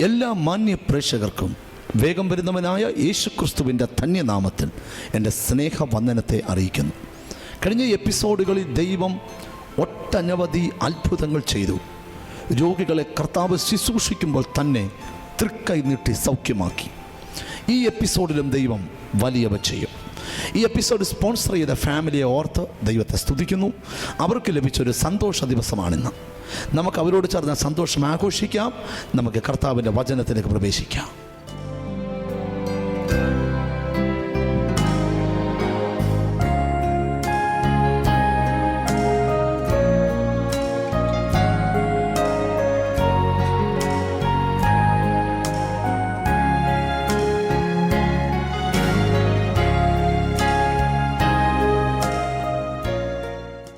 എല്ലാ മാന്യ പ്രേക്ഷകർക്കും വേഗം വരുന്നവനായ യേശുക്രിസ്തുവിന്റെ ധന്യനാമത്തിൽ എന്റെ സ്നേഹവന്ദനത്തെ അറിയിക്കുന്നു. കഴിഞ്ഞ എപ്പിസോഡുകളിൽ ദൈവം ഒട്ടനവധി അത്ഭുതങ്ങൾ ചെയ്തു. രോഗികളെ കർത്താവ് ശുശ്രൂഷിക്കുമ്പോൾ തന്നെ തൃക്കൈ നീട്ടി സൗഖ്യമാക്കി. ഈ എപ്പിസോഡിലും ദൈവം വലിയവ ചെയ്യും. ഈ എപ്പിസോഡ് സ്പോൺസർ ചെയ്ത ഫാമിലിയെ ഓർത്ത് ദൈവത്തെ സ്തുതിക്കുന്നു. അവർക്ക് ലഭിച്ചൊരു സന്തോഷ ദിവസമാണിന്ന്. നമുക്ക് അവരോട് ചേർന്ന് സന്തോഷം ആഘോഷിക്കാം. നമുക്ക് കർത്താവിന്റെ വചനത്തിലേക്ക് പ്രവേശിക്കാം.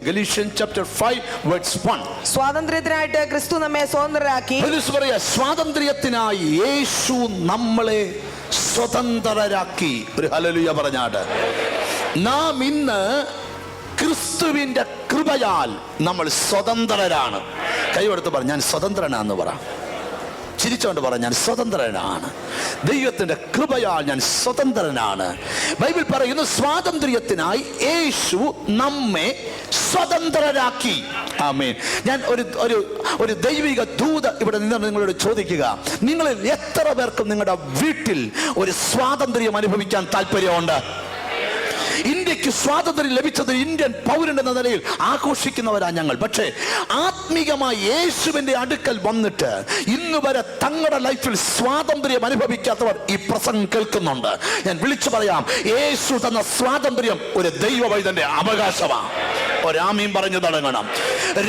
ഗലീഷ്യൻ chapter 5 verse 1 സ്വാതന്ത്ര്യത്തിനായിട്ട് ക്രിസ്തു നമ്മെ സ്വതന്ത്രരാക്കി. പൗലോസ് പറയാ സ്വാതന്ത്ര്യത്തിനായി യേശു നമ്മളെ സ്വതന്ത്രരാക്കി. ഒരു ഹലലുയ പറഞ്ഞാട്. നാം ഇന്ന് ക്രിസ്തുവിന്റെ കൃപയാൽ നമ്മൾ സ്വതന്ത്രരാണ്. കൈവെടുത്ത് പറ ഞാൻ സ്വതന്ത്രനാന്ന് പറ. ചിരിച്ചോണ്ട് പറ ഞാൻ സ്വതന്ത്രനാണ്. ദൈവത്തിന്റെ കൃപയാൽ ഞാൻ സ്വതന്ത്രനാണ്. ബൈബിൾ പറയുന്നു സ്വാതന്ത്ര്യത്തിനായി യേശു നമ്മെ സ്വതന്ത്രരാക്കി. ആമേൻ. ഞാൻ ഒരു ഒരു ഒരു ദൈവിക ദൂത ഇവിടെ നിന്ന് നിങ്ങളോട് ചോദിക്കുക. നിങ്ങളിൽ എത്ര പേർക്കും നിങ്ങളുടെ വീട്ടിൽ ഒരു സ്വാതന്ത്ര്യം അനുഭവിക്കാൻ താല്പര്യമുണ്ട്? ഇന്ത്യയ്ക്ക് സ്വാതന്ത്ര്യം ലഭിച്ചത് ഇന്ത്യൻ പൗരൻ എന്ന നിലയിൽ ആഘോഷിക്കുന്നവരാ ഞങ്ങൾ. പക്ഷേ ആത്മീകമായി യേശുവിന്റെ അടുക്കൽ വന്നിട്ട് ഇന്ന് വരെ തങ്ങളുടെ ലൈഫിൽ സ്വാതന്ത്ര്യം അനുഭവിക്കാത്തവർ ഈ പ്രസംഗം കേൾക്കുന്നുണ്ട്. ഞാൻ വിളിച്ചു പറയാം യേശു തന്ന സ്വാതന്ത്ര്യം ഒരു ദൈവവൈദ്യന്റെ അവകാശമാണ്. ഒരാമീൻ പറഞ്ഞു തുടങ്ങണം.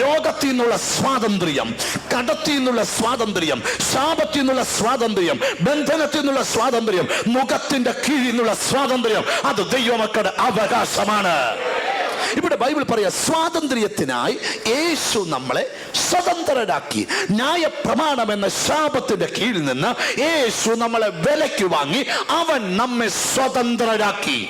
രോഗത്തിൽ നിന്നുള്ള സ്വാതന്ത്ര്യം കടത്തിൽ നിന്നുള്ള സ്വാതന്ത്ര്യം ശാപത്തിൽ നിന്നുള്ള സ്വാതന്ത്ര്യം ബന്ധനത്തിൽ നിന്നുള്ള സ്വാതന്ത്ര്യം മുഖത്തിന്റെ കീഴിൽ നിന്നുള്ള സ്വാതന്ത്ര്യം അത് ദൈവമക്കളുടെ അവകാശമാണ്. ഇവിടെ ബൈബിൾ പറയാ സ്വാതന്ത്ര്യത്തിനായി യേശു നമ്മളെ സ്വതന്ത്രരാക്കി ന്യായ പ്രമാണം എന്ന ശാപത്തിന്റെ കീഴിൽ നിന്ന് യേശു നമ്മളെ വിലയ്ക്ക് വാങ്ങി അവൻ നമ്മെ സ്വതന്ത്രരാക്കി.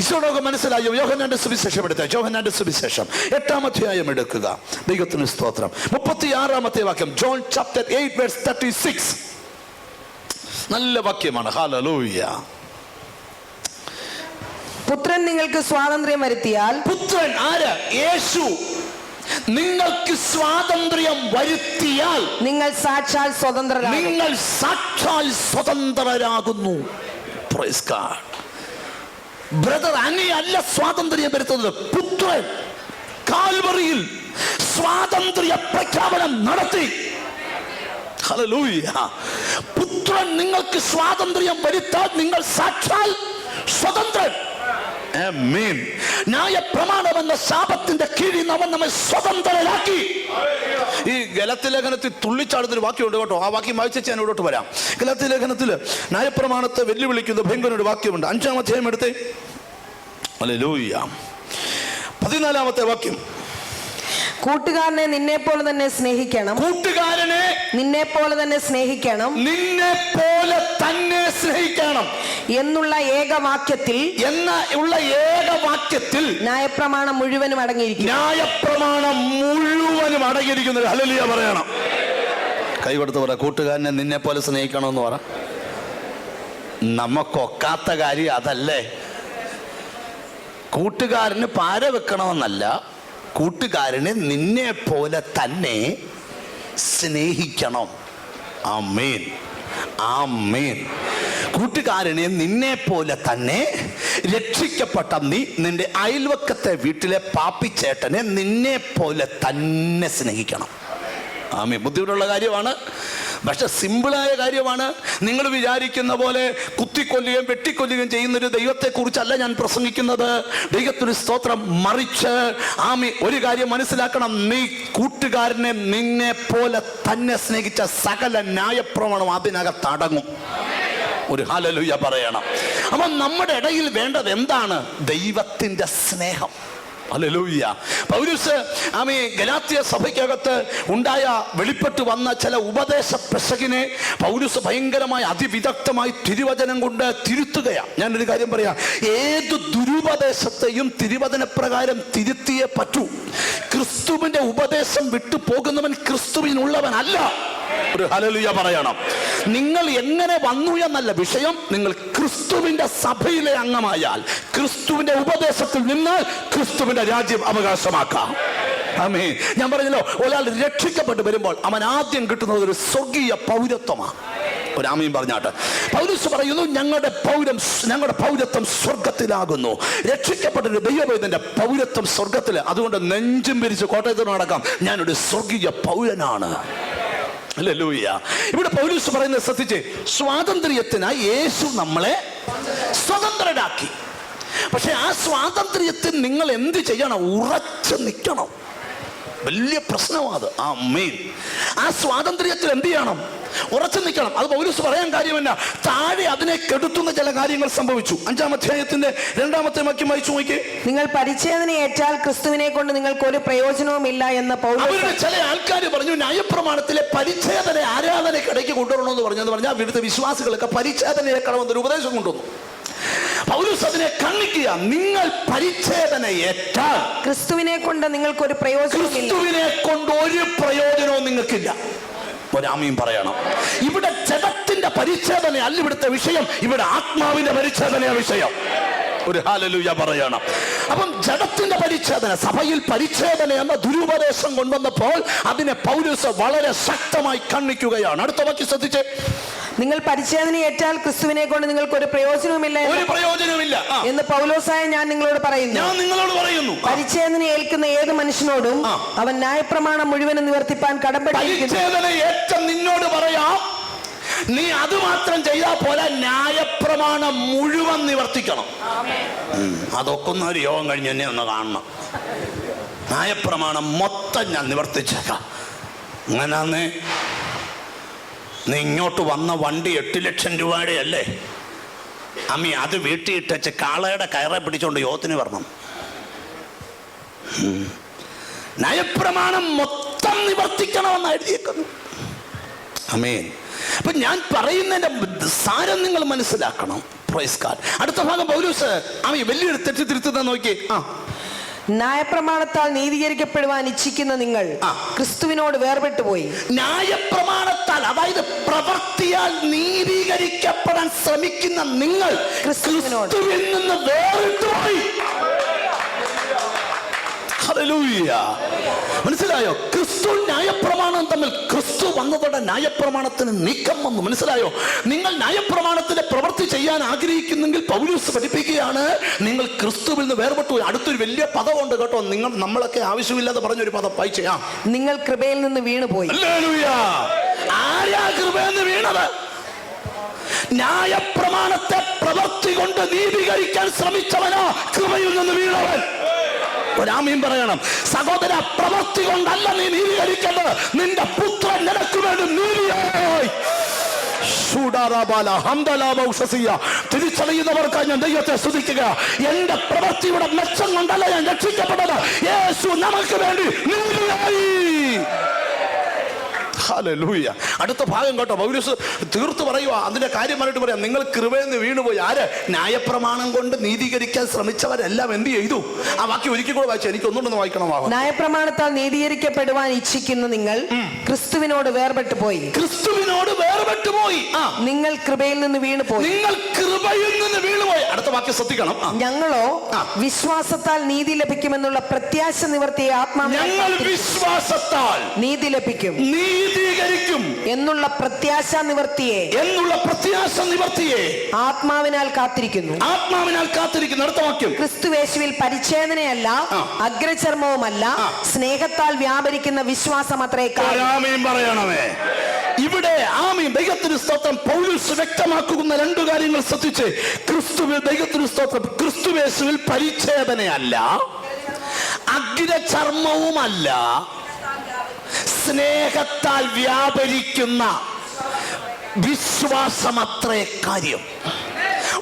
ഈശോടൊക്കെ മനസ്സിലായോ. യോഹനാന്റെ സുവിശേഷം എടുത്ത. യോഹനാന്റെ സുവിശേഷം. എട്ടാം അധ്യായം എടുക്കുക. ദൈവത്തിന് സ്തോത്രം. മുപ്പത്തി ആറാമത്തെ വാക്യം. John chapter eight verse thirty six. നല്ല വാക്യമാണ്. ഹാലലൂയ പുത്രൻ നിങ്ങൾക്ക് സ്വാതന്ത്ര്യം വരുത്തിയാൽ പുത്രൻ ആര്? യേശു. നിങ്ങൾക്ക് സ്വാതന്ത്ര്യം വരുത്തിയാൽ നിങ്ങൾ സാക്ഷാൽ സ്വതന്ത്ര നിങ്ങൾ സാക്ഷാൽ സ്വതന്ത്രരാകുന്നു. Praise God. ബ്രദർ അങ്ങയല്ല സ്വാതന്ത്ര്യം വരുത്തുന്നത്. പുത്രൻ കാൽവറിയിൽ സ്വാതന്ത്ര്യ പ്രഖ്യാപനം നടത്തി. പുത്രൻ നിങ്ങൾക്ക് സ്വാതന്ത്ര്യം വരുത്താൻ നിങ്ങൾ സാക്ഷാൽ സ്വതന്ത്രൻ. ആമേൻ. ന്യായ പ്രമാണം എന്ന ശാപത്തിന്റെ കീഴിൽ അവൻ നമ്മെ സ്വതന്ത്രരാക്കി. ഈ ഗലത്തിലേഖനത്തിൽ തുള്ളിച്ചാടുന്നൊരു വാക്യമുണ്ട് കേട്ടോ. ആ വാക്യം വായിച്ചു ഞാൻ ഇവിടോട്ട് വരാം. ഗലത്തിലേഖനത്തിൽ ന്യായപ്രമാണത്തെ വെല്ലുവിളിക്കുന്ന ഭയങ്കരൊരു വാക്യമുണ്ട്. അഞ്ചാം അധ്യായം എടുത്തേ. ഹല്ലേലൂയ. പതിനാലാമത്തെ വാക്യം. കൂട്ടുകാരനെ നിന്നെ പോലെ തന്നെ സ്നേഹിക്കണം. കൂട്ടുകാരനെ നിന്നെ പോലെ തന്നെ സ്നേഹിക്കണം. നിന്നെ പോലെ തന്നെ സ്നേഹിക്കണം. എന്നുള്ള ഏകവാക്യത്തിൽ എന്ന ഉള്ള ഏകവാക്യത്തിൽ ന്യായപ്രമാണം മുഴുവനും അടങ്ങിയിരിക്കും ന്യായപ്രമാണം മുഴുവനും അടങ്ങിയിരിക്കുന്നു. ഹല്ലേലൂയ പറയണം. കൈ കൊടുത്ത് പറ കൂട്ടുകാരനെ നിന്നെ പോലെ സ്നേഹിക്കണമെന്ന് പറ. നമുക്കൊക്കാത്ത കാര്യം അതല്ലേ. കൂട്ടുകാരന് പാര വെക്കണമെന്നല്ല. കൂട്ടുകാരനെ നിന്നെ പോലെ തന്നെ സ്നേഹിക്കണം. ആമേൻ. ആമേൻ. കൂട്ടുകാരനെ നിന്നെ പോലെ തന്നെ രക്ഷിക്കപ്പെട്ട നീ നിന്റെ അയൽവക്കത്തെ വീട്ടിലെ പാപ്പിച്ചേട്ടനെ നിന്നെ പോലെ തന്നെ സ്നേഹിക്കണം. ആമേ ബുദ്ധിമുട്ടുള്ള കാര്യമാണ്. പക്ഷെ സിമ്പിളായ കാര്യമാണ്. നിങ്ങൾ വിചാരിക്കുന്ന പോലെ കുത്തിക്കൊല്ലുകയും വെട്ടിക്കൊല്ലുകയും ചെയ്യുന്ന ഒരു ദൈവത്തെക്കുറിച്ചല്ല ഞാൻ പ്രസംഗിക്കുന്നത്. ദൈവത്തിന് സ്തോത്രം മറിച്ച് ആമി ഒരു കാര്യം മനസ്സിലാക്കണം. നീ കൂട്ടുകാരനെ നിന്നെ പോലെ തന്നെ സ്നേഹിച്ച സകല ന്യായപ്രമാണം അതിനകത്ത് അടങ്ങും. ഒരു ഹാലലുയ പറയണം. അപ്പം നമ്മുടെ ഇടയിൽ വേണ്ടത് എന്താണ്? ദൈവത്തിന്റെ സ്നേഹം. ഹല്ലേലൂയ. പൗരൂസ് ആമേ ഗലാത്തിയ സഭയ്ക്കകത്ത് ഉണ്ടായ വെളിപ്പെട്ട് വന്ന ചില ഉപദേശ പെശകിനെ പൗരൂസ് ഭയങ്കരമായി അതിവിദഗ്ധമായി തിരുവചനം കൊണ്ട് തിരുത്തുകയാണ് ഞാനൊരു കാര്യം പറയാം ഏത് ദുരുപദേശത്തെയും തിരുവചന പ്രകാരം തിരുത്തിയേ പറ്റൂ. ക്രിസ്തുവിന്റെ ഉപദേശം വിട്ടു പോകുന്നവൻ ക്രിസ്തുവിനുള്ളവനല്ല. ഒരു ഹലലുയ പറയണം. നിങ്ങൾ എങ്ങനെ വന്നു എന്നല്ല വിഷയം നിങ്ങൾ ക്രിസ്തുവിന്റെ സഭയിലെ അംഗമായാൽ ക്രിസ്തുവിന്റെ ഉപദേശത്തിൽ നിന്ന് ക്രിസ്തുവിന്റെ രാജ്യം അവകാശമാക്കാം. അമേ ഞാൻ പറഞ്ഞല്ലോ ഒരാൾ രക്ഷിക്കപ്പെട്ട് വരുമ്പോൾ അവൻ ആദ്യം കിട്ടുന്നത് ഒരു സ്വർഗീയ പൗരത്വമാണ്. ഒരു ആമയും പറഞ്ഞാട്ട്. പൗരസ് പറയുന്നു ഞങ്ങളുടെ പൗരം ഞങ്ങളുടെ പൗരത്വം സ്വർഗത്തിലാകുന്നു. രക്ഷിക്കപ്പെട്ട ഒരു ദൈവവേദന്റെ പൗരത്വം സ്വർഗത്തിൽ. അതുകൊണ്ട് നെഞ്ചും പിരിച്ച് കോട്ടയത്തിന് നടക്കാം. ഞാനൊരു സ്വർഗീയ പൗരനാണ്. ഇവിടെ പൗലൂസ് പറയുന്നത് ശ്രദ്ധിച്ച് സ്വാതന്ത്ര്യത്തിനായി യേശു നമ്മളെ സ്വതന്ത്രരാക്കി പക്ഷെ ആ സ്വാതന്ത്ര്യത്തിൽ നിങ്ങൾ എന്ത് ചെയ്യണം? ഉറച്ചു നിൽക്കണം. വലിയ പ്രശ്നമാണ് അത്. ആ മെയിൻ ആ സ്വാതന്ത്ര്യത്തിൽ എന്ത് ചെയ്യണം? ഉറച്ചു നിൽക്കണം. അത് പൗലൂസ് പറയാൻ കാര്യമല്ല താഴെ അതിനെ കെടുത്തുന്ന ചില കാര്യങ്ങൾ സംഭവിച്ചു. അഞ്ചാം അധ്യായത്തിന്റെ രണ്ടാമത്തെ വാക്യം വായിച്ചു നോക്കി നിങ്ങൾ പരിച്ഛേദന ഏറ്റാൽ ക്രിസ്തുവിനെ കൊണ്ട് നിങ്ങൾക്ക് ഒരു പ്രയോജനവും ഇല്ല എന്ന് അവരുടെ ചില ആൾക്കാർ പറഞ്ഞു ന്യായപ്രമാണത്തിലെ പരിച്ഛേദന ആരാധനക്കിടയ്ക്ക് കൊണ്ടുവരണമെന്ന് പറഞ്ഞെന്ന് പറഞ്ഞാൽ ഇവിടുത്തെ വിശ്വാസികളൊക്കെ പരിച്ഛേദനയെക്കണമെന്നൊരു ഉപദേശം കൊണ്ടുവന്നു. പൗലൂസ് അതിനെ കണ്ണിക്കുക. നിങ്ങൾ പരിച്ഛേദന ഏറ്റാൽ ക്രിസ്തുവിനെ കൊണ്ട് നിങ്ങൾക്ക് ഒരു പ്രയോജനം ക്രിസ്തുവിനെ കൊണ്ട് ഒരു പ്രയോജനവും നിങ്ങൾക്കില്ല. ഒരാമയും പറയണം. ഇവിടെ ജഡത്തിന്റെ പരിച്ഛേദന അല്ല ഇവിടുത്തെ വിഷയം. ഇവിടെ ആത്മാവിന്റെ പരിച്ഛേദനയാ വിഷയം. ഒരു ഹാലലൂയ പറയണം. അപ്പം ജഡത്തിന്റെ പരിച്ഛേദന സഭയിൽ പരിച്ഛേദന എന്ന ദുരുപദേശം കൊണ്ടുവന്നപ്പോൾ അതിനെ പൗരസ് വളരെ ശക്തമായി കണ്ണിക്കുകയാണ് അടുത്ത വാക്കി ശ്രദ്ധിച്ച്. നിങ്ങൾ പരിച്ഛേദന ഏറ്റാൽ ക്രിസ്തുവിനെ കൊണ്ട് നിങ്ങൾക്ക് ഒരു പ്രയോജനവുമില്ല ഒരു പ്രയോജനവുമില്ല. എന്ന് പൗലോസായ ഞാൻ നിങ്ങളോട് പറയുന്നു. ഞാൻ നിങ്ങളോട് പറയുന്നു. പരിചേദന പരിച്ഛേദന ഏൽക്കുന്ന ഏത് മനുഷ്യനോടും അവൻ ന്യായപ്രമാണം മുഴുവനും നിവർത്തിപ്പാൻ കടപ്പെട്ടിരിക്കുന്നു പരിച്ഛേദന ഏറ്റ നിന്നോട് പറയാം. നീ അത് മാത്രം ചെയ്താൽ പോലെ ന്യായപ്രമാണം മുഴുവൻ നിവർത്തിക്കണം. ആമേൻ അതൊക്കെ ഒന്ന് ഒരു യോഗം കഴിഞ്ഞ് എന്നെ ഒന്ന് കാണണം. ന്യായപ്രമാണം മൊത്തം ഞാൻ നിവർത്തിച്ചേക്കാം. അങ്ങനെ നീ ഇങ്ങോട്ട് വന്ന വണ്ടി എട്ട് ലക്ഷം രൂപയുടെ അല്ലേ അമ്മി അത് വീട്ടിൽ ഇട്ടച്ച് കാളയുടെ കയറെ പിടിച്ചോണ്ട് യോത്തിന് വരണം. നയപ്രമാണം മൊത്തം നിവർത്തിക്കണമെന്ന് എഴുതിയേക്കുന്നു. അമേൻ അപ്പൊ ഞാൻ പറയുന്നതിന്റെ സാരം നിങ്ങൾ മനസ്സിലാക്കണം. പ്രൈസ് കാർഡ് അടുത്ത ഭാഗം പൗലൂസ് അവൻ വലിയൊരു തെറ്റ് തിരുത്തുന്ന നോക്കി. ആ ന്യായപ്രമാണത്താൽ നീതീകരിക്കപ്പെടുവാൻ ഇച്ഛിക്കുന്ന നിങ്ങൾ ക്രിസ്തുവിനോട് വേർപെട്ടു പോയി ന്യായപ്രമാണത്താൽ അതായത് പ്രവർത്തിയാൽ നീതീകരിക്കപ്പെടാൻ ശ്രമിക്കുന്ന നിങ്ങൾ ക്രിസ്തുവിനോട്. ക്രിസ്തുവിൽ നിന്ന് വേറിട്ടുപോയി. മനസ്സിലായോ? ക്രിസ്തു ന്യായപ്രമാണം തമ്മിൽ ക്രിസ്തു വന്നതോടെ ന്യായപ്രമാണത്തിന് നീക്കം വന്നു. മനസ്സിലായോ? നിങ്ങൾ ന്യായപ്രമാണത്തിന്റെ പ്രവൃത്തി ചെയ്യാൻ ആഗ്രഹിക്കുന്നെങ്കിൽ പൗലൂസ് പഠിപ്പിക്കുകയാണ് നിങ്ങൾ ക്രിസ്തുവിൽ നിന്ന് വേർപെട്ടു. അടുത്തൊരു വലിയ പദമുണ്ട് കേട്ടോ. നിങ്ങൾ നമ്മളൊക്കെ ആവശ്യമില്ലാതെ പറഞ്ഞൊരു പദം വായിച്ചാ നിങ്ങൾ കൃപയിൽ നിന്ന് വീണുപോയി. ആരാ നിന്ന് വീണത്? ന്യായപ്രമാണത്തെ പ്രവർത്തി കൊണ്ട് നീതീകരിക്കാൻ ശ്രമിച്ചവനാ കൃപയിൽ നിന്ന് വീണവൻ. ഒരാമീൻ പറയണം സഹോദര പ്രവൃത്തി കൊണ്ടല്ല നീ നീതീകരിക്കേണ്ടത്. നിന്റെ പുത്രൻ നിനക്ക് വേണ്ടി നീതിയായി. തിരിച്ചറിയുന്നവർക്ക് ഞാൻ ദൈവത്തെ സ്തുതിക്കുക. എന്റെ പ്രവൃത്തിയുടെ മെച്ചം കൊണ്ടല്ല ഞാൻ രക്ഷിക്കപ്പെട്ടത്. യേശു നമുക്ക് വേണ്ടി നീതിയായി. ഹല്ലേലൂയ. അടുത്ത ഭാഗം കേട്ടോ. പൗരസ് തീർത്ത് പറയുക അതിന്റെ കാര്യമായിട്ട് പറയാം. നിങ്ങൾ കൃപയെന്ന് വീണുപോയി. ആര്? ന്യായപ്രമാണം കൊണ്ട് നീതീകരിക്കാൻ ശ്രമിച്ചവരെല്ലാം എന്ത് ചെയ്തു? ആ ബാക്കി ഒരിക്കൽ കൂടെ വായിച്ചു. എനിക്ക് ഒന്നുകൊണ്ടൊന്ന് വായിക്കണം ന്യായപ്രമാണത്താൽ നീതീകരിക്കപ്പെടുവാൻ ഇച്ഛിക്കുന്ന നിങ്ങൾ. ക്രിസ്തുവിനോട് വേർപെട്ടു പോയി. ക്രിസ്തുവിനോട് വേർപെട്ടു പോയി. ആ. നിങ്ങൾ കൃപയിൽ നിന്ന് വീണുപോയി നിങ്ങൾ കൃപയിൽ നിന്ന് വീണുപോയി. അടുത്ത വാക്യം ശ്രദ്ധിക്കണം. ഞങ്ങളോ വിശ്വാസത്താൽ നീതി ലഭിക്കുമെന്നുള്ള പ്രത്യാശ നിവർത്തിയെ ആത്മാവിനാൽ ഞങ്ങൾ വിശ്വാസത്താൽ നീതി ലഭിക്കും. നീതീകരിക്കും എന്നുള്ള പ്രത്യാശ നിവർത്തിയെ എന്നുള്ള പ്രത്യാശ നിവർത്തിയെ ആത്മാവിനാൽ കാത്തിരിക്കുന്നു. ആത്മാവിനാൽ കാത്തിരിക്കുന്നു. അടുത്ത വാക്യം. ക്രിസ്തുവേശുവിൽ പരിച്ഛേദനയല്ല. അഗ്രചർമ്മവുമല്ല സ്നേഹത്താൽ വ്യാപരിക്കുന്ന വിശ്വാസം അത്രേ പറയണമേ. ഇവിടെ ആമീൻ. ദൈവത്തിന് സ്തോത്രം. പൗലൂസ് വ്യക്തമാക്കുന്ന രണ്ടു കാര്യങ്ങൾ ശ്രദ്ധിച്ച് ക്രിസ്തുവിൽ ദൈവത്തിന് സ്തോത്രം. ക്രിസ്തുവേശുവിൽ പരിച്ഛേദനയല്ല അഗ്രചർമ്മവുമല്ല. സ്നേഹത്താൽ വ്യാപരിക്കുന്ന വിശ്വാസമത്രേ കാര്യം.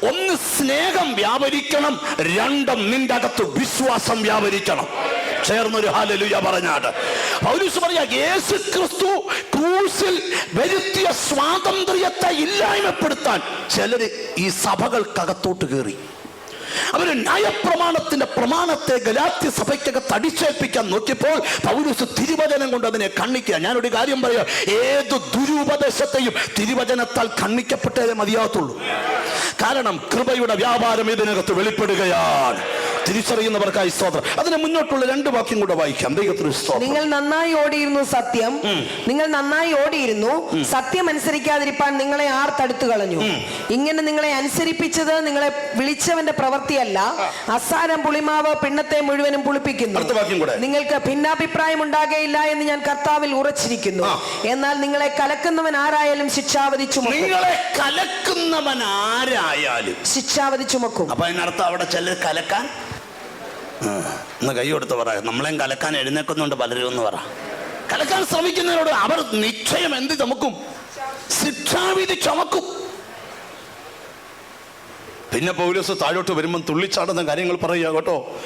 ഒന്ന് സ്നേഹം വ്യാപരിക്കണം രണ്ടും നിന്റെ അകത്ത് വിശ്വാസം വ്യാപരിക്കണം. ചേർന്നൊരു ഹാലലുയ പറഞ്ഞാട്. പൗലൂസ് പറയാ യേശു ക്രിസ്തു ക്രൂസിൽ വരുത്തിയ സ്വാതന്ത്ര്യത്തെ ഇല്ലായ്മപ്പെടുത്താൻ ചിലര് ഈ സഭകൾക്കകത്തോട്ട് കയറി അവർ ന്യായപ്രമാണത്തിന്റെ പ്രമാണത്തെ ഗലാത്യ സഭയ്ക്കകത്ത് അടിച്ചേൽപ്പിക്കാൻ നോക്കിയപ്പോൾ പൗരസ് തിരുവചനം കൊണ്ട് അതിനെ കണ്ണിക്കുക ഞാനൊരു കാര്യം പറയാം. ഏത് ദുരുപദേശത്തെയും തിരുവചനത്താൽ കണ്ണിക്കപ്പെട്ടേ മതിയാകത്തുള്ളൂ. കാരണം കൃപയുടെ വ്യാപാരം ഇതിനകത്ത് വെളിപ്പെടുകയാണ്. തിരിച്ചറിയുന്നവർക്കായി സ്തോത്രം. അതിന് മുന്നോട്ടുള്ള രണ്ട് വാക്യം കൂടെ വായിക്കാം. ദൈവത്തിന് സ്തോത്രം. നിങ്ങൾ നന്നായി ഓടിയിരുന്നു സത്യം. നിങ്ങൾ നന്നായി ഓടിയിരുന്നു. സത്യം അനുസരിക്കാതിരിപ്പാൻ നിങ്ങളെ ആർ തടുത്തു കളഞ്ഞു. ഇങ്ങനെ നിങ്ങളെ അനുസരിപ്പിച്ചത് നിങ്ങളെ വിളിച്ചവന്റെ പ്രവൃത്തിയല്ല. അസാരം പുളിമാവ് പിണ്ണത്തെ മുഴുവനും പുളിപ്പിക്കുന്നു. നിങ്ങൾക്ക് ഭിന്നാഭിപ്രായം ഉണ്ടാകയില്ല എന്ന് ഞാൻ കർത്താവിൽ ഉറച്ചിരിക്കുന്നു. എന്നാൽ നിങ്ങളെ കലക്കുന്നവൻ ആരായാലും ശിക്ഷാവധി ചുമക്കും നിങ്ങളെ കലക്കുന്നവൻ ആരായാലും ശിക്ഷാവധി ചുമക്കും അപ്പൊ അതിനർത്ഥം അവിടെ ചിലർ കലക്കാൻ ഒന്ന് കൈ കൊടുത്ത് പറ. നമ്മളെയും കലക്കാൻ എഴുന്നേക്കുന്നുണ്ട് പലരും എന്ന് പറ. കലക്കാൻ ശ്രമിക്കുന്നവരോട് അവർ നിശ്ചയം എന്ത് ചുമക്കും? ശിക്ഷാവിധി ചുമക്കും. പിന്നെ പൗലോസ് താഴോട്ട് വരുമ്പം തുള്ളിച്ചാടുന്ന കാര്യങ്ങൾ പറയുക കേട്ടോ.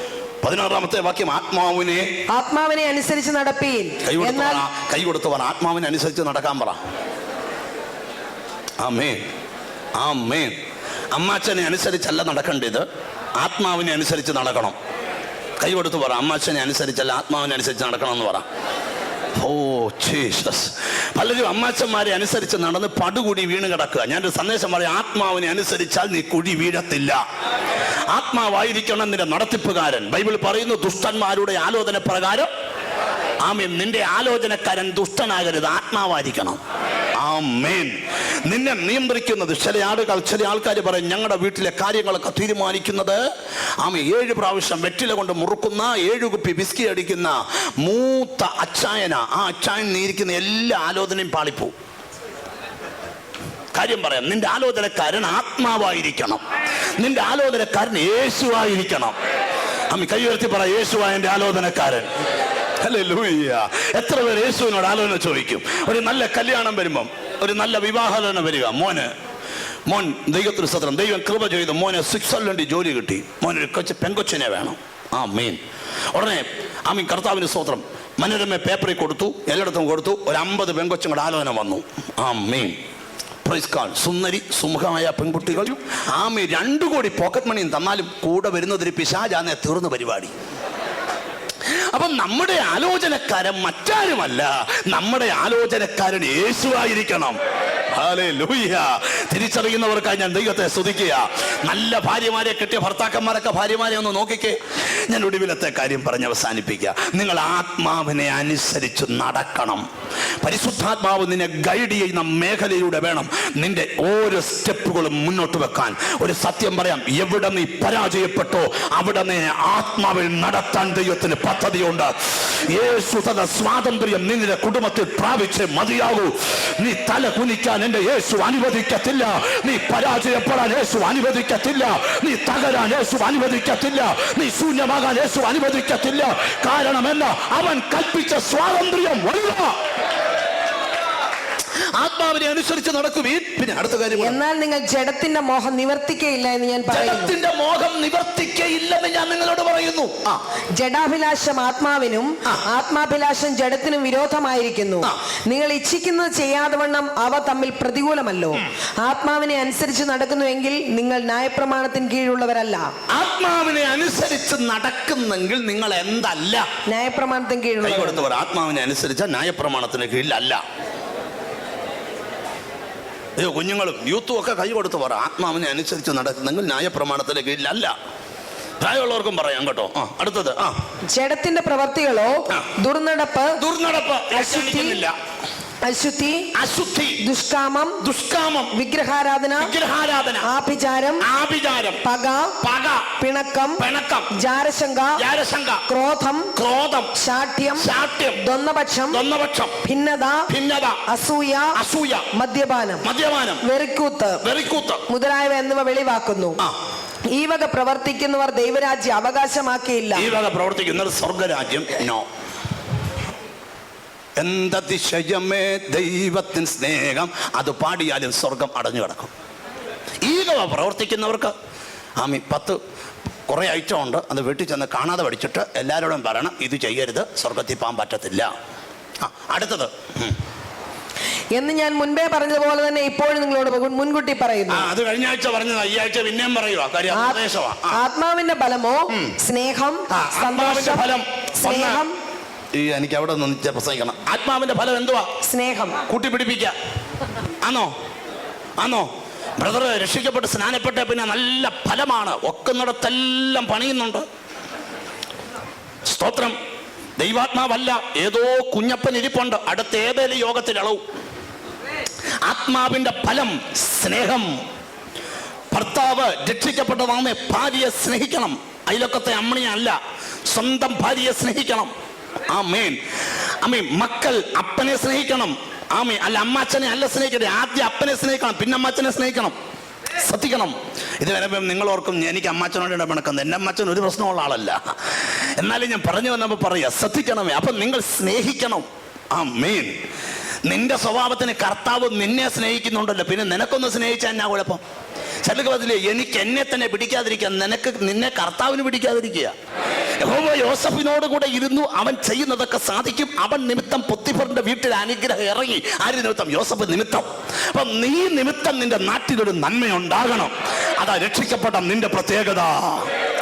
പതിനാറാമത്തെ വാക്യം ആത്മാവിനെ ആത്മാവിനെ അനുസരിച്ച് നടപ്പീൻ. കൈ കൊടുത്തു എന്നാൽ പറ. കൈ അനുസരിച്ച് നടക്കാൻ പറ. ആമേൻ. ആമേൻ. അമ്മാച്ചനെ അനുസരിച്ചല്ല നടക്കേണ്ടത്. ആത്മാവിനെ അനുസരിച്ച് നടക്കണം. കൈ കൊടുത്ത് പറ. അമ്മാച്ചനെ അനുസരിച്ചല്ല ആത്മാവിനെ അനുസരിച്ച് നടക്കണം എന്ന് പറ. ഓ ജീസസ് പലരും അമ്മാച്ചന്മാരെ അനുസരിച്ച് നടന്ന് പടുകുടി വീണ് കിടക്കുക. ഞാനൊരു സന്ദേശം പറയാം. ആത്മാവിനെ അനുസരിച്ചാൽ നീ കുഴി വീഴത്തില്ല. ആത്മാവായിരിക്കണം നിന്റെ നടത്തിപ്പുകാരൻ. ബൈബിൾ പറയുന്നു ദുഷ്ടന്മാരുടെ ആലോചന പ്രകാരം. ആമേൻ. നിന്റെ ആലോചനക്കാരൻ ദുഷ്ടനാകരുത്. ആത്മാവായിരിക്കണം. ആമേൻ. നിന്നെ നിയന്ത്രിക്കുന്നത് ചില ആളുകൾ ചില ആൾക്കാർ പറയും ഞങ്ങളുടെ വീട്ടിലെ കാര്യങ്ങളൊക്കെ തീരുമാനിക്കുന്നത് ആമ ഏഴ് പ്രാവശ്യം വെറ്റില കൊണ്ട് മുറുക്കുന്ന ഏഴ് കുപ്പി വിസ്കി അടിക്കുന്ന മൂത്ത അച്ചായന. ആ അച്ചായൻ നീരിക്കുന്ന എല്ലാ ആലോചനയും പാളിപ്പോവും കാര്യം പറയാം നിന്റെ ആലോചനക്കാരൻ ആത്മാവായിരിക്കണം. നിന്റെ ആലോചനക്കാരൻ യേശുവായിരിക്കണം. അമ്മ കൈ ഉയർത്തി പറ യേശുവായ എന്റെ ആലോചനക്കാരൻ. എത്ര പേർ യേശുവിനോട് ആലോചന ചോദിക്കും? ഒരു നല്ല കല്യാണം വരുമ്പം ഒരു നല്ല വിവാഹാലോചന വരിക. മോന് മോൻ ദൈവത്തിന് സത്രം ദൈവം കൃപ ചെയ്ത്. മോനെ സ്വിറ്റ്സർലൻഡിൽ ജോലി കിട്ടി. മോനൊരു കൊച്ചു പെങ്കൊച്ചനെ വേണം. ആ മീൻ ഉടനെ ആ മീൻ കർത്താവിന് സ്തോത്രം. മനോരമ പേപ്പറിൽ കൊടുത്തു എല്ലായിടത്തും കൊടുത്തു. ഒരു അമ്പത് പെങ്കൊച്ചുങ്ങളുടെ ആലോചന വന്നു. ആ കാൾ സുന്ദരി സുമുഖമായ പെൺകുട്ടികൾ. ആമി രണ്ടു കോടി പോക്കറ്റ് മണിയും തന്നാലും കൂടെ വരുന്നതൊരു അന്നേ തീർന്ന പരിപാടി. അപ്പം നമ്മുടെ ആലോചനക്കാരൻ മറ്റാരുമല്ല. നമ്മുടെ ആലോചനക്കാരൻ യേശുവായിരിക്കണം. ഹല്ലേലൂയ. തിരിച്ചറിയുന്നവർക്കായി ഞാൻ ദൈവത്തെ സ്തുതിക്കുക. നല്ല ഭാര്യമാരെ കിട്ടിയ ഭർത്താക്കന്മാരൊക്കെ ഭാര്യമാരെ ഒന്ന് നോക്കിക്കേ. ഞാൻ ഒടുവിലത്തെ കാര്യം പറഞ്ഞ് അവസാനിപ്പിക്കുക. നിങ്ങൾ ആത്മാവിനെ അനുസരിച്ച് നടക്കണം. പരിശുദ്ധാത്മാവ് നിന്നെ ഗൈഡ് ചെയ്യുന്ന മേഖലയിലൂടെ വേണം നിന്റെ ഓരോ സ്റ്റെപ്പുകളും മുന്നോട്ട് വെക്കാൻ. ഒരു സത്യം പറയാം എവിടെ നീ പരാജയപ്പെട്ടോ അവിടെ നീ ആത്മാവിൽ നടത്താൻ ദൈവത്തിന് പദ്ധതിയുണ്ട്. യേശു തന്ന സ്വാതന്ത്ര്യം നിന്റെ കുടുംബത്തിൽ പ്രാപിച്ച് മതിയാകൂ. നീ തല കുനിക്കാൻ എന്റെ യേശു അനുവദിക്കത്തില്ല. നീ പരാജയപ്പെടാൻ യേശു അനുവദിക്കത്തില്ല. നീ തകരാൻ യേശു അനുവദിക്കത്തില്ല. നീ ശൂന്യമാകാൻ യേശു അനുവദിക്കത്തില്ല. കാരണം എന്നാ അവൻ കൽപ്പിച്ച സ്വാതന്ത്ര്യം വരിക ആത്മാവിനെ അനുസരിച്ച് നടക്കുവീൻ. പിന്നെ അടുത്ത കാര്യം എന്നാൽ നിങ്ങൾ ജഡത്തിന്റെ മോഹം നിവർത്തിക്കയില്ല എന്ന് ഞാൻ പറയുന്നു. ജഡത്തിന്റെ മോഹം നിവർത്തിക്കയില്ലെന്ന് ഞാൻ നിങ്ങളോട് പറയുന്നു. ആ. ജഡാഭിലാഷം ആത്മാവിനും ആത്മാഭിലാഷം ജഡത്തിനും വിരോധമായിരിക്കുന്നു. നിങ്ങൾ ഇച്ഛിക്കുന്നത് ചെയ്യാതെ വണ്ണം അവ തമ്മിൽ പ്രതികൂലമല്ലോ. ആത്മാവിനെ അനുസരിച്ച് നടക്കുന്നുവെങ്കിൽ നിങ്ങൾ ന്യായപ്രമാണത്തിന് കീഴുള്ളവരല്ല ആത്മാവിനെ അനുസരിച്ച് നടക്കുന്നെങ്കിൽ നിങ്ങൾ എന്തല്ല? ന്യായപ്രമാണത്തിന് കീഴുള്ളവർ ആത്മാവിനെ അനുസരിച്ച ന്യായപ്രമാണത്തിന് കീഴിലല്ല. അയ്യോ കുഞ്ഞുങ്ങളും യൂത്തും ഒക്കെ കൈ കൊടുത്ത് പറ. ആത്മാവിനെ അനുസരിച്ച് നടക്കുന്നെങ്കിൽ ന്യായപ്രമാണത്തിലെ കീഴിലല്ല പ്രായമുള്ളവർക്കും പറയാം കേട്ടോ. ആ. അടുത്തത്. ആ. ജഡത്തിന്റെ പ്രവർത്തികളോ. ദുർനടപ്പ് ദുർനടപ്പ് അശുദ്ധി, അശുദ്ധി ദുഷ്കാമം ദുഷ്കാമം വിഗ്രഹാരാധന വിഗ്രഹാരാധന ആഭിചാരം ആഭിചാരം പക പക പിണക്കം പിണക്കം ജാരശങ്ക ജാരശങ്ക ക്രോധം ക്രോധം ശാഠ്യം ശാഠ്യം ദ്വന്ദ്പക്ഷം ദ്വന്ദ്പക്ഷം ഭിന്നത ഭിന്നത അസൂയ അസൂയ മദ്യപാനം മദ്യപാനം വെറിക്കൂത്ത് വെറിക്കൂത്ത് മുതലായവ എന്നിവ വെളിവാക്കുന്നു. ഈ വക പ്രവർത്തിക്കുന്നവർ ദൈവരാജ്യം അവകാശമാക്കിയില്ല. ഈ വക പ്രവർത്തിക്കുന്നവർ സ്വർഗരാജ്യം നോ എന്തതിശയമേ ദൈവത്തിൻ സ്നേഹം? അത് പാടിയാലും സ്വർഗം അടഞ്ഞു കിടക്കും. ഈഗവ പ്രവർത്തിക്കുന്നവർക്ക് ആമി പത്ത് കുറേ ഐറ്റം ഉണ്ട് അത് വീട്ടിൽ ചെന്ന് കാണാതെ പഠിച്ചിട്ട് എല്ലാവരോടും പറയണം ഇത് ചെയ്യരുത് സ്വർഗത്തിൽ പോകാൻ പറ്റത്തില്ല. ആ അടുത്തത്. എന്ന് ഞാൻ മുൻപേ പറഞ്ഞതുപോലെ തന്നെ ഇപ്പോഴും നിങ്ങളോട് മുൻ- മുൻകൂട്ടി ആ പറയുന്നു അത് കഴിഞ്ഞ ആഴ്ച പറഞ്ഞതാ. ഈ ആഴ്ച പിന്നെയും പറയുക കാര്യം അത് ആ- ഉപദേശമാ ആ. ആത്മാവിന്റെ ഫലമോ സ്നേഹം? ആ, ആത്മാവിന്റെ സന്തോഷം? ഫലം സ്നേഹം? ഈ എനിക്ക് അവിടെ നിന്ന് പ്രസംഗിക്കണം. ആത്മാവിന്റെ ഫലം എന്തുവാ? സ്നേഹം. കൂട്ടി പിടിപ്പിക്ക ആണോ? ആണോ? ബ്രദർ രക്ഷിക്കപ്പെട്ട് സ്നാനപ്പെട്ട പിന്നെ നല്ല ഫലമാണ്. ഒക്കുന്നിടത്തെല്ലാം പണിയുന്നുണ്ട്. സ്തോത്രം. ദൈവാത്മാവല്ല. ഏതോ കുഞ്ഞപ്പൻ ഇരിപ്പുണ്ട്. അടുത്ത ഏതേലും യോഗത്തിൽ അളവ്. ആത്മാവിന്റെ ഫലം സ്നേഹം. ഭർത്താവ് രക്ഷിക്കപ്പെട്ടതാണ് ഭാര്യയെ സ്നേഹിക്കണം. അയലൊക്കത്തെ അമ്മണിയല്ല. സ്വന്തം ഭാര്യയെ സ്നേഹിക്കണം. ആ മെയിൻ മക്കൾ അപ്പനെ സ്നേഹിക്കണം. ആമേ അല്ല അമ്മാച്ചനെ അല്ല സ്നേഹിക്കട്ടെ. ആദ്യം അപ്പനെ സ്നേഹിക്കണം പിന്നെ അമ്മാച്ചനെ സ്നേഹിക്കണം. ശ്രദ്ധിക്കണം. ഇത് വരുമ്പം നിങ്ങൾ ഓർക്കും എനിക്ക് അമ്മാച്ചനോട് ഇടപെടുക്കുന്നത് എന്റെ അമ്മാച്ചൻ ഒരു പ്രശ്നമുള്ള ആളല്ല. എന്നാലും ഞാൻ പറഞ്ഞു വന്നപ്പോൾ പറയുക ശ്രദ്ധിക്കണമേ. അപ്പം നിങ്ങൾ സ്നേഹിക്കണം. ആ മെയിൻ നിന്റെ സ്വഭാവത്തിന് കർത്താവ് നിന്നെ സ്നേഹിക്കുന്നുണ്ടല്ലോ. പിന്നെ നിനക്കൊന്ന് സ്നേഹിച്ചാൽ എന്നാ കുഴപ്പം? ചിലക്ക് എനിക്ക് എന്നെ തന്നെ പിടിക്കാതിരിക്കുക നിനക്ക് നിന്നെ കർത്താവിന് പിടിക്കാതിരിക്കുക. യഹോവ യോസഫിനോട് കൂടെ ഇരുന്നു അവൻ ചെയ്യുന്നതൊക്കെ സാധിക്കും. അവൻ നിമിത്തം പൊത്തിഫറിന്റെ വീട്ടിൽ അനുഗ്രഹം ഇറങ്ങി. ആര് നിമിത്തം? യോസഫ് നിമിത്തം. അപ്പം നീ നിമിത്തം നിന്റെ നാട്ടിലൊരു നന്മയുണ്ടാകണം. അതാ രക്ഷിക്കപ്പെട്ട നിന്റെ പ്രത്യേകത.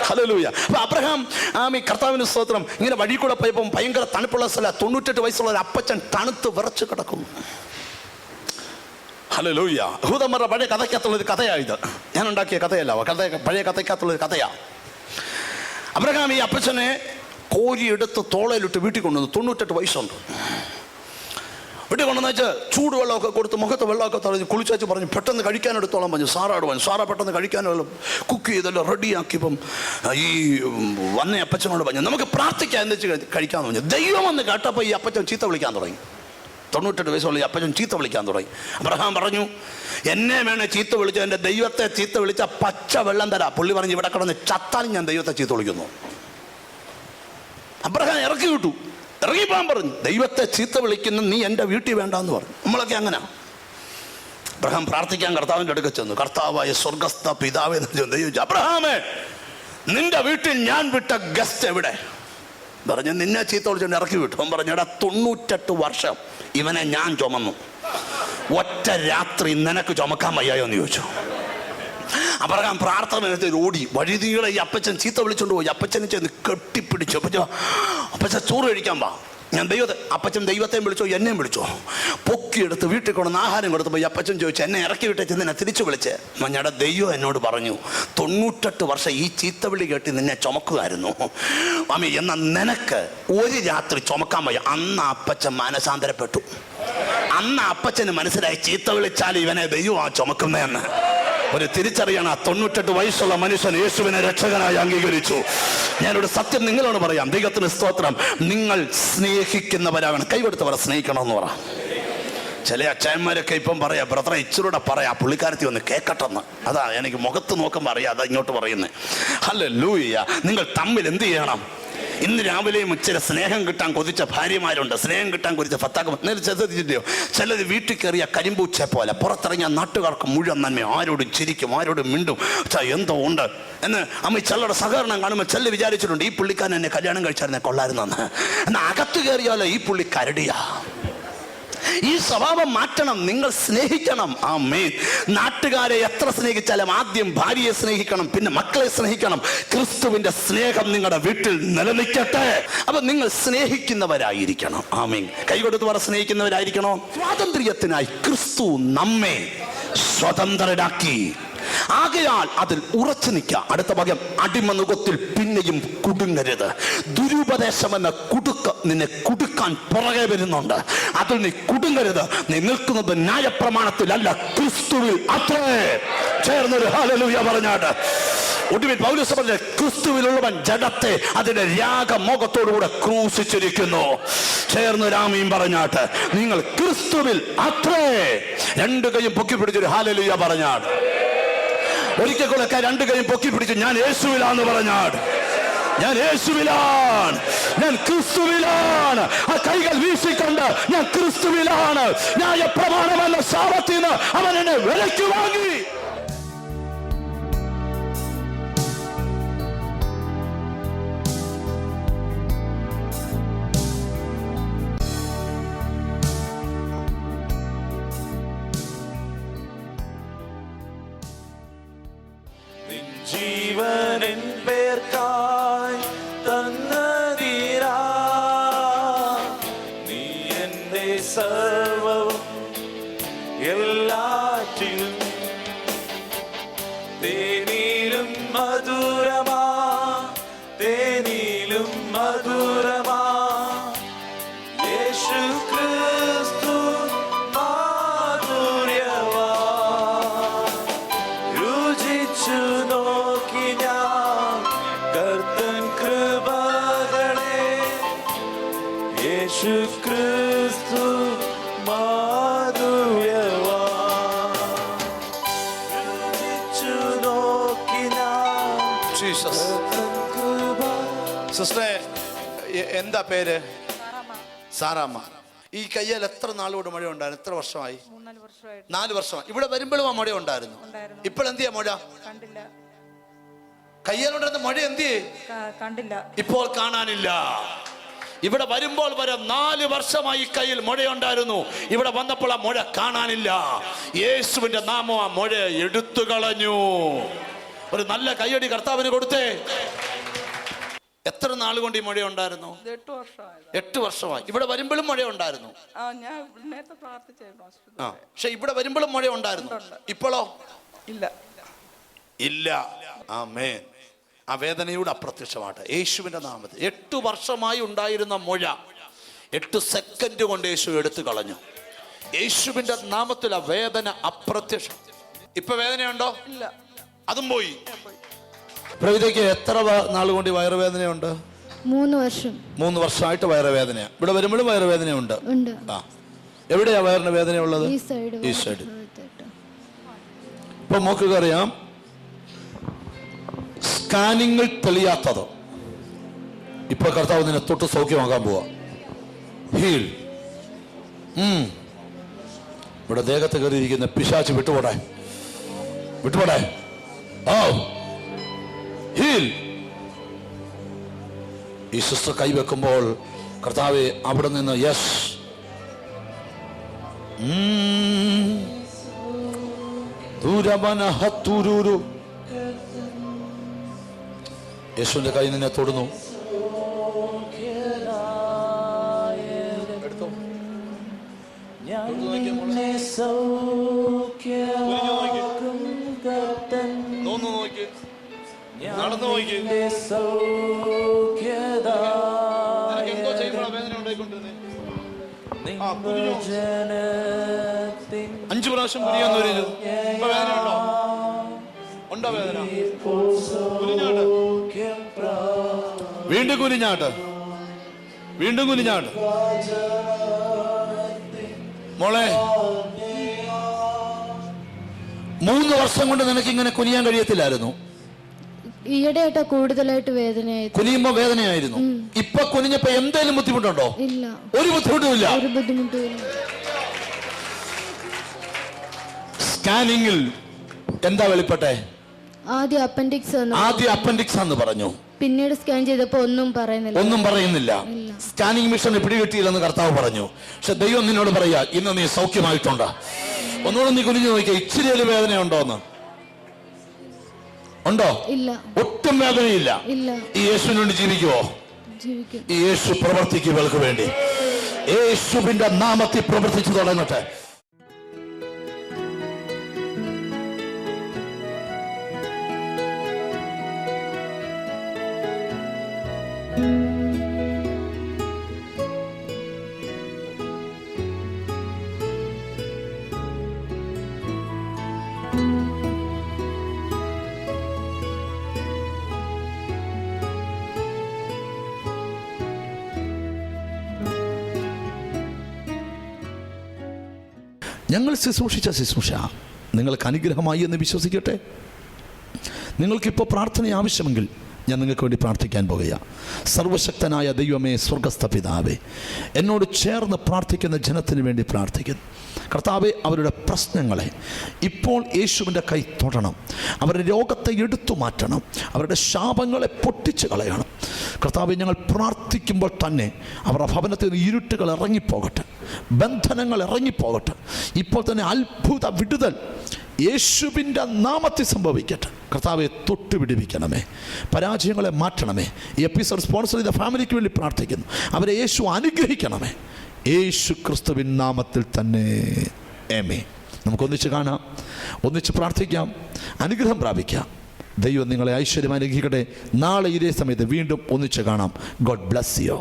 ഹല്ലേലൂയ. അപ്പൊ അബ്രഹാം ആമി കർത്താവിന് സ്തോത്രം ഇങ്ങനെ വഴി കൂടെ പോയപ്പോൾ ഭയങ്കര തണുപ്പുള്ള സ്ഥല തൊണ്ണൂറ്റെട്ട് വയസ്സുള്ള ഒരു അപ്പച്ചൻ തണുത്ത് വിറച്ച് കിടക്കുന്നു. ഹല്ലേലൂയ. ഹൂതമ്മറ പഴയ കഥയ്ക്കകത്തുള്ളൊരു കഥയാണ് കഥയായത് ഞാൻ ഉണ്ടാക്കിയ കഥയല്ല കഥ പഴയ കഥയ്ക്കകത്തുള്ളൊരു കഥയാണ് കഥയാ. അബ്രഹാം ഈ അപ്പച്ചനെ കോരിയെടുത്ത് തോളയിലിട്ട് വീട്ടിൽ കൊണ്ടുവന്നു. തൊണ്ണൂറ്റെട്ട് വയസ്സുണ്ട്. വീട്ടിൽ കൊണ്ടുവന്ന് വെച്ചാൽ ചൂടുവെള്ളമൊക്കെ കൊടുത്ത് മുഖത്ത് വെള്ളമൊക്കെ തടഞ്ഞ് കുളിച്ചു പറഞ്ഞു പെട്ടെന്ന് കഴിക്കാൻ എടുത്തോളം പറഞ്ഞു. സാറാട് പറഞ്ഞു സാറാ പെട്ടെന്ന് കഴിക്കാനുള്ള കുക്ക് ചെയ്തെല്ലാം റെഡിയാക്കിയപ്പം ഈ വന്ന അപ്പച്ചനോട് പറഞ്ഞു. നമുക്ക് പ്രാർത്ഥിക്കാൻ വെച്ച് കഴിക്കാൻ പറഞ്ഞു. ദൈവം വന്ന് കേട്ടപ്പോൾ ഈ അപ്പച്ചൻ ചീത്ത വിളിക്കാൻ തുടങ്ങി. തൊണ്ണൂറ്റെട്ട് വയസ്സുള്ള അപ്പച്ചൻ ചീത്ത വിളിക്കാൻ തുടങ്ങി. അബ്രഹാം പറഞ്ഞു എന്നെ വേണേ ചീത്ത വിളിച്ചു എന്റെ ദൈവത്തെ ചീത്ത വിളിച്ച പച്ച വെള്ളം തരാ. പുള്ളി പറഞ്ഞു ഇവിടെ കിടന്ന് ചത്താലും ഞാൻ ദൈവത്തെ ചീത്ത വിളിക്കുന്നു. അബ്രഹാം ഇറക്കി വിട്ടു. ഇറങ്ങി പോകാൻ പറഞ്ഞു ദൈവത്തെ ചീത്ത വിളിക്കുന്ന നീ എന്റെ വീട്ടിൽ വേണ്ടാന്ന് പറഞ്ഞു. നമ്മളൊക്കെ അങ്ങനെ. അബ്രഹാം പ്രാർത്ഥിക്കാൻ കർത്താവിന്റെ അടുക്ക ചെന്നു. കർത്താവായ സ്വർഗസ്ഥ പിതാവേ എന്ന് ചെന്ന് അബ്രഹാമേ നിന്റെ വീട്ടിൽ ഞാൻ വിട്ട ഗസ്റ്റ് എവിടെ? പറഞ്ഞു നിന്നെ ചീത്ത വിളിച്ചുകൊണ്ട് ഇറക്കി വിട്ടു. അവൻ തൊണ്ണൂറ്റെട്ട് വർഷം ഇവനെ ഞാൻ ചുമന്നു. ഒറ്റ രാത്രി നിനക്ക് ചുമക്കാൻ വയ്യായോ എന്ന് ചോദിച്ചു. അബ്രഹാം പ്രാർത്ഥന ഓടി വഴിതീകളെ ഈ അപ്പച്ചൻ ചീത്ത വിളിച്ചോണ്ട് പോയി. അപ്പച്ചനെ ചെന്ന് കെട്ടിപ്പിടിച്ചു. അപ്പച്ച അപ്പച്ചൻ ചോറ് കഴിക്കാൻ വാ. ഞാൻ ദൈവത്തെ അപ്പച്ചൻ ദൈവത്തെയും വിളിച്ചോ എന്നെയും വിളിച്ചോ? പൊക്കിയെടുത്ത് വീട്ടിൽ കൊണ്ടുവന്ന് ആഹാരം കൊടുത്തപ്പോൾ അപ്പച്ചൻ ചോദിച്ചു എന്നെ ഇറക്കി വിട്ടേച്ച് നിന്നെ തിരിച്ചു വിളിച്ച്? ഞങ്ങളുടെ ദൈവം എന്നോട് പറഞ്ഞു തൊണ്ണൂറ്റെട്ട് വർഷം ഈ ചീത്തവിളി കേട്ടി നിന്നെ ചുമക്കുമായിരുന്നു. മാമി എന്ന നിനക്ക് ഒരു രാത്രി ചുമക്കാൻ വയ്യ. അന്ന് അപ്പച്ചൻ മാനസാന്തരപ്പെട്ടു. അന്ന് അപ്പച്ചന് മനസ്സിലായി ചീത്ത വിളിച്ചാൽ ഇവനെ ദൈവം ആ ചുമക്കുന്നതെന്ന്. ഒരു തിരിച്ചറിയണ തൊണ്ണൂറ്റെട്ട് വയസ്സുള്ള മനുഷ്യൻ യേശുവിനെ രക്ഷകനായി അംഗീകരിച്ചു. ഞാനൊരു സത്യം നിങ്ങളോട് പറയാം. ദൈവത്തിന് സ്തോത്രം. നിങ്ങൾ സ്നേഹിക്കുന്നവരാകണം. പറ സ്നേഹിക്കണമെന്ന് പറ. ചില അച്ചായന്മാരൊക്കെ ഇപ്പം പറയാം ബ്രദറെ ഇച്ചിരൂടെ പറയാം. പുള്ളിക്കാരത്തി ഒന്ന് കേക്കട്ടെന്ന്. അതാ എനിക്ക് മുഖത്ത് നോക്കുമ്പോൾ അറിയാം. അതാ ഇങ്ങോട്ട് പറയുന്നത് അല്ല ലൂയ്യ നിങ്ങൾ തമ്മിൽ എന്ത് ചെയ്യണം? ഇന്ന് രാവിലെയും ഇച്ചിര സ്നേഹം കിട്ടാൻ കൊതിച്ച ഭാര്യമാരുണ്ട്. സ്നേഹം കിട്ടാൻ കൊതിച്ച ഭർത്താക്കം ശ്രദ്ധിച്ചില്ലയോ ചിലത് വീട്ടിൽ കയറിയ കരിമ്പൂച്ച പോലെ പുറത്തിറങ്ങിയ നാട്ടുകാർക്ക് മുഴുവൻ നന്മ ആരോടും ചിരിക്കും ആരോടും മിണ്ടും. എന്തോ ഉണ്ട്. എന്ന് അമ്മ ചിലരുടെ സഹകരണം കാണുമ്പോൾ ചെല്ല് വിചാരിച്ചിട്ടുണ്ട് ഈ പുള്ളിക്കാരൻ എന്നെ കല്യാണം കഴിച്ചായിരുന്നെ കൊള്ളായിരുന്നെന്ന്. എന്നാൽ അകത്ത് കയറിയാലോ ഈ പുള്ളി കരടിയാ? ഈ സ്വഭാവം മാറ്റണം നിങ്ങൾ സ്നേഹിക്കണം. ആ മേൻ നാട്ടുകാരെ എത്ര സ്നേഹിച്ചാലും ആദ്യം ഭാര്യയെ സ്നേഹിക്കണം പിന്നെ മക്കളെ സ്നേഹിക്കണം. ക്രിസ്തുവിന്റെ സ്നേഹം നിങ്ങളുടെ വീട്ടിൽ നിലനിൽക്കട്ടെ. അപ്പൊ നിങ്ങൾ സ്നേഹിക്കുന്നവരായിരിക്കണം. ആമീൻ. കൈകൊടുത്ത് പറ സ്നേഹിക്കുന്നവരായിരിക്കണം? സ്വാതന്ത്ര്യത്തിനായി ക്രിസ്തു നമ്മെ സ്വതന്ത്രരാക്കി. ആകയാൽ അതിൽ ഉറച്ചു നിൽക്കുക അടുത്ത ഭാഗം അടിമനുഖത്തിൽ പിന്നെയും കുടുങ്ങരുത്. ദുരുപദേശം എന്ന കുടുക്ക് നിന്നെ കുടുക്കാൻ പുറകെ വരുന്നുണ്ട്. അതിൽ നീ കുടുങ്ങരുത്. നീ നിൽക്കുന്നത് ന്യായപ്രമാണത്തിലല്ല ക്രിസ്തുവിൽ. അത്രേ. ചേർന്നൊരു ഹാലലൂയ പറഞ്ഞാട്ട് ഒടുവിൽ പൗലൂസ് പറഞ്ഞ ക്രിസ്തുവിലുള്ളവൻ ജഡത്തെ അതിന്റെ രാഗമോഹത്തോടുകൂടെ ക്രൂശിച്ചിരിക്കുന്നു. ചേർന്ന് രാമയും പറഞ്ഞാട്ട് നിങ്ങൾ ക്രിസ്തുവിൽ അത്രേ. രണ്ടു കൈയും പൊക്കി പിടിച്ചൊരു ഹാലലൂയ പറഞ്ഞാട്ട് ഒരിക്കൽ കൂടെ രണ്ട് കൈയും പൊക്കി പിടിച്ചു ഞാൻ യേശുവിലാന്ന് പറഞ്ഞാട് ഞാൻ യേശുവിലാണ്. ഞാൻ ക്രിസ്തുവിലാണ്. ആ കൈകൾ വീശിക്കൊണ്ട്. ഞാൻ ക്രിസ്തുവിലാണ്. ഞാൻ പ്രമാണമെന്ന ശാപത്തിന് അവൻ എന്നെ വിലയ്ക്ക് വാങ്ങി. എന്താ പേര്? സാറാമ്മ. ഈ കയ്യിൽ എത്ര നാളോട് മഴ ഉണ്ടായിരുന്നു എത്ര വർഷമായി? നാല് വർഷമായി. ഇവിടെ വരുമ്പോഴും ആ മഴ ഉണ്ടായിരുന്നു. ഇപ്പോഴെന്തിയാ മഴ? കയ്യിലുണ്ടായിരുന്ന മഴ എന്തു കണ്ടില്ല. ഇപ്പോൾ കാണാനില്ല. ഇവിടെ വരുമ്പോൾ വരെ നാല് വർഷമായി കയ്യിൽ മുഴയുണ്ടായിരുന്നു. ഇവിടെ വന്നപ്പോൾ ആ മുഴ കാണാനില്ല. യേശുവിന്റെ നാമം ആ മുഴ എടുത്തു കളഞ്ഞു. ഒരു നല്ല കയ്യടി കർത്താവിന് കൊടുത്തേ. എത്ര നാൾ കൊണ്ട് ഈ മഴ ഉണ്ടായിരുന്നു എട്ട് വർഷമായി എട്ട് വർഷമായി. ഇവിടെ വരുമ്പോഴും മഴ ഉണ്ടായിരുന്നു ആ പക്ഷെ ഇവിടെ വരുമ്പോഴും മഴ ഉണ്ടായിരുന്നു ഇപ്പോഴോ? ഇല്ല. ഇല്ല. ആ ആമേൻ. ആ വേദനയോട് അപ്രത്യക്ഷമാട്ടെ യേശുവിന്റെ നാമത്തിൽ. എട്ട് വർഷമായി ഉണ്ടായിരുന്ന മഴ എട്ട് സെക്കൻഡ് കൊണ്ട് യേശു എടുത്തു കളഞ്ഞു. യേശുവിന്റെ നാമത്തിൽ ആ വേദന അപ്രത്യക്ഷം. ഇപ്പൊ വേദനയുണ്ടോ? ഇല്ല. അതും പോയി. പ്രവിതയ്ക്ക് എത്ര നാൾ കൊണ്ട് വയറുവേദനയുണ്ട്? മൂന്ന് വർഷം. മൂന്ന് വർഷമായിട്ട് വയറുവേദന ഇവിടെ വരുമ്പോഴും വയറുവേദനയുണ്ട്? ഉണ്ട്. ആ. എവിടെയാ വയറിന് വേദന ഉള്ളത് ഈ സൈഡ്. ഇപ്പൊ നോക്കുക അറിയാം. സ്കാനിങ്ങിൽ തെളിയാത്തത്. ഇപ്പൊ കർത്താവ് നിന്നെ തൊട്ട് സൗഖ്യമാക്കാൻ പോവാ. ഹീൽ. ഇവിടെ ദേഹത്ത് കയറിയിരിക്കുന്ന പിശാച്ച് വിട്ടുപോടെ. വിട്ടുപോടെ. ഓ. ഹീൽ ഈ സിസ്റ്റർ കൈവെക്കുമ്പോൾ കർത്താവ് അവിടെ നിന്ന് യെസ്. യേശുവിന്റെ കൈ നിന്നെ തൊടുന്നു. ഞാൻ ഞങ്ങളെ നടന്നു നോക്കി എന്തോ വേദന അഞ്ചു പ്രാവശ്യം പറഞ്ഞു ഇപ്പൊ വേദന ഉണ്ടോ? ഉണ്ടോ വേദന? കുനിഞ്ഞാട്ട് വീണ്ടും കുനിഞ്ഞാട്ട് വീണ്ടും കുനിഞ്ഞാട്ട് മോളെ മൂന്ന് വർഷം കൊണ്ട് നിനക്ക് ഇങ്ങനെ കുനിയാൻ കഴിയത്തില്ലായിരുന്നു. ഈയിടെയായിട്ടാ കൂടുതലായിട്ട് വേദനയായി. കുനിയുമ്പോ വേദനയായിരുന്നു. ഇപ്പൊ കുനിഞ്ഞപ്പോ എന്തേലും ബുദ്ധിമുട്ടുണ്ടോ? ഇല്ല. ഒരു ബുദ്ധിമുട്ടും ഇല്ല. ഒരു ബുദ്ധിമുട്ടും സ്കാനിങ്ങിൽ എന്താ വെളിപ്പെട്ടെ? ആദ്യം അപ്പൻഡിക്സ് ആദ്യ അപ്പൻഡിക്സ് എന്ന് പറഞ്ഞു. പിന്നീട് സ്കാൻ ചെയ്തപ്പോ ഒന്നും പറയുന്നില്ല. ഒന്നും പറയുന്നില്ല. സ്കാനിങ് മിഷൻ പിടികിട്ടിയില്ലെന്ന് കർത്താവ് പറഞ്ഞു. പക്ഷെ ദൈവം നിന്നോട് പറയാ ഇന്ന് നീ സൗഖ്യമായിട്ടുണ്ട്. ഒന്നുകൂടെ നീ കുനിഞ്ഞു നോക്കിയ ഇച്ചിരി ഒരു വേദനയുണ്ടോ എന്ന് ഉണ്ടോ? ഇല്ല. ഒട്ടും വേദനയില്ല. ഇല്ല. ഈ യേശുവിന് വേണ്ടി ജീവിക്കുവോ ഈ യേശു പ്രവർത്തിക്കുകൾക്ക് വേണ്ടി. യേശുവിന്റെ നാമത്തിൽ പ്രവർത്തിച്ചു തുടങ്ങട്ടെ. ഞങ്ങൾ ശുശ്രൂഷിച്ച ശുശ്രൂഷ. നിങ്ങൾക്ക് അനുഗ്രഹമായി എന്ന് വിശ്വസിക്കട്ടെ. നിങ്ങൾക്കിപ്പോൾ പ്രാർത്ഥന ആവശ്യമെങ്കിൽ ഞാൻ നിങ്ങൾക്ക് വേണ്ടി പ്രാർത്ഥിക്കാൻ പോകുകയാണ് സർവശക്തനായ ദൈവമേ സ്വർഗസ്ഥ പിതാവേ എന്നോട് ചേർന്ന് പ്രാർത്ഥിക്കുന്ന ജനത്തിന് വേണ്ടി പ്രാർത്ഥിക്കുന്നു. കർത്താവെ അവരുടെ പ്രശ്നങ്ങളെ ഇപ്പോൾ യേശുവിന്റെ കൈ തൊടണം. അവരുടെ രോഗത്തെ എടുത്തു മാറ്റണം. അവരുടെ ശാപങ്ങളെ പൊട്ടിച്ചു കളയണം. കർത്താവെ ഞങ്ങൾ പ്രാർത്ഥിക്കുമ്പോൾ തന്നെ അവരുടെ ഭവനത്തിൽ നിന്ന് ഇരുട്ടുകൾ ഇറങ്ങിപ്പോകട്ടെ ബന്ധനങ്ങൾ ഇറങ്ങിപ്പോകട്ടെ. ഇപ്പോൾ തന്നെ അത്ഭുത വിടുതൽ യേശുവിന്റെ നാമത്തിൽ സംഭവിക്കട്ടെ. കർത്താവെ തൊട്ട് പിടിപ്പിക്കണമേ പരാജയങ്ങളെ മാറ്റണമേ. എപ്പിസോഡ് സ്പോൺസർ ചെയ്ത ഫാമിലിക്ക് വേണ്ടി പ്രാർത്ഥിക്കുന്നു. അവരെ യേശു അനുഗ്രഹിക്കണമേ. യേശു ക്രിസ്തുവിൻ നാമത്തിൽ തന്നെ. ഏമേ നമുക്കൊന്നിച്ച് കാണാം. ഒന്നിച്ച് പ്രാർത്ഥിക്കാം. അനുഗ്രഹം പ്രാപിക്കാം. ദൈവം നിങ്ങളെ ഐശ്വര്യം അനുഗ്രഹിക്കട്ടെ. നാളെ ഇതേ സമയത്ത് വീണ്ടും ഒന്നിച്ച് കാണാം. God bless you